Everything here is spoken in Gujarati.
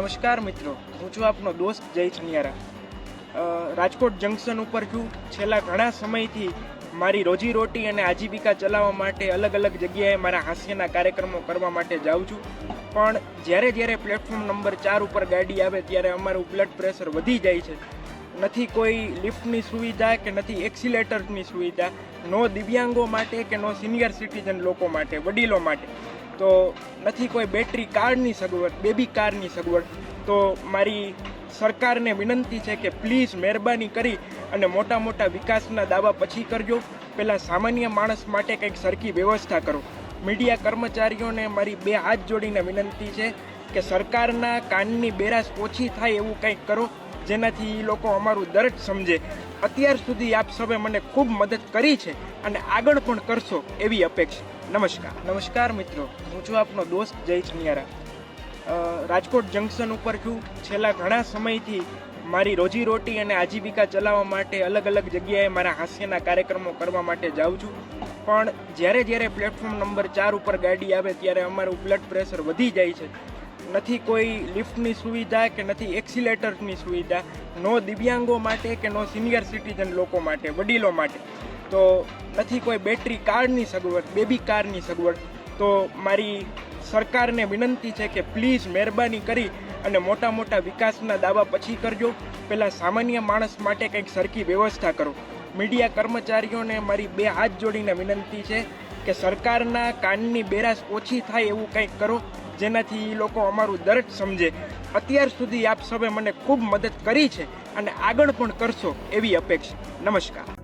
નમસ્કાર મિત્રો હું છું આપનો દોસ્ત જય છનિયારા અ, રાજકોટ જંકશન ઉપર છું. છેલ્લા ઘણા સમયથી મારી રોજીરોટી અને આજીવિકા ચલાવવા માટે અલગ અલગ જગ્યાએ મારા હાસ્યના કાર્યક્રમો કરવા માટે જાઉં છું. પણ જ્યારે જ્યારે પ્લેટફોર્મ નંબર ચાર ઉપર ગાડી આવે ત્યારે અમારું બ્લડ પ્રેશર વધી જાય છે. નથી કોઈ લિફ્ટની સુવિધા કે નથી એક્સિલેટરની સુવિધા નો દિવ્યાંગો માટે કે નો સિનિયર સિટીઝન લોકો માટે વડીલો માટે. તો નથી કોઈ બેટરી કારની સગવડ બેબી કારની સગવડ. તો મારી સરકારને વિનંતી છે કે પ્લીઝ મહેરબાની કરી અને મોટા મોટા વિકાસના દાવા પછી કરજો. પહેલાં સામાન્ય માણસ માટે કંઈક સરખી વ્યવસ્થા કરો. મીડિયા કર્મચારીઓને મારી બે હાથ જોડીને વિનંતી છે કે સરકારના કાનની બેરાશ ઓછી થાય એવું કંઈક કરો, જેનાથી એ લોકો અમારું દર્દ સમજે. અત્યાર સુધી આપ સૌએ મને ખૂબ મદદ કરી છે અને આગળ પણ કરશો એવી અપેક્ષા. નમસ્કાર. નમસ્કાર મિત્રો. હું છું આપનો દોસ્ત જય છનિયારા રાજકોટ જંકશન ઉપર છું. છેલ્લા ઘણા સમયથી મારી રોજીરોટી અને આજીવિકા ચલાવવા માટે અલગ અલગ જગ્યાએ મારા હાસ્યના કાર્યક્રમો કરવા માટે જાઉં છું. પણ જ્યારે જ્યારે પ્લેટફોર્મ નંબર ચાર ઉપર ગાડી આવે ત્યારે અમારું બ્લડ પ્રેશર વધી જાય છે. નથી કોઈ લિફ્ટની સુવિધા કે નથી એક્સિલેટરની સુવિધા. નો દિવ્યાંગો માટે કે નો સિનિયર સિટીઝન લોકો માટે, વડીલો માટે. તો નથી કોઈ બેટરી કારની સગવડ, બેબી કારની સગવડ. તો મારી સરકારને વિનંતી છે કે પ્લીઝ મહેરબાની કરી અને મોટા મોટા વિકાસના દાવા પછી કરજો. પહેલાં સામાન્ય માણસ માટે કંઈક સરખી વ્યવસ્થા કરો. મીડિયા કર્મચારીઓને મારી બે હાથ જોડીને વિનંતી છે કે સરકારના કાનની બેરાશ ઓછી થાય એવું કંઈક કરો, જેનાથી એ લોકો અમારું દર્દ સમજે. અત્યાર સુધી આપ સૌએ મને ખૂબ મદદ કરી છે અને આગળ પણ કરશો એવી અપેક્ષા. નમસ્કાર.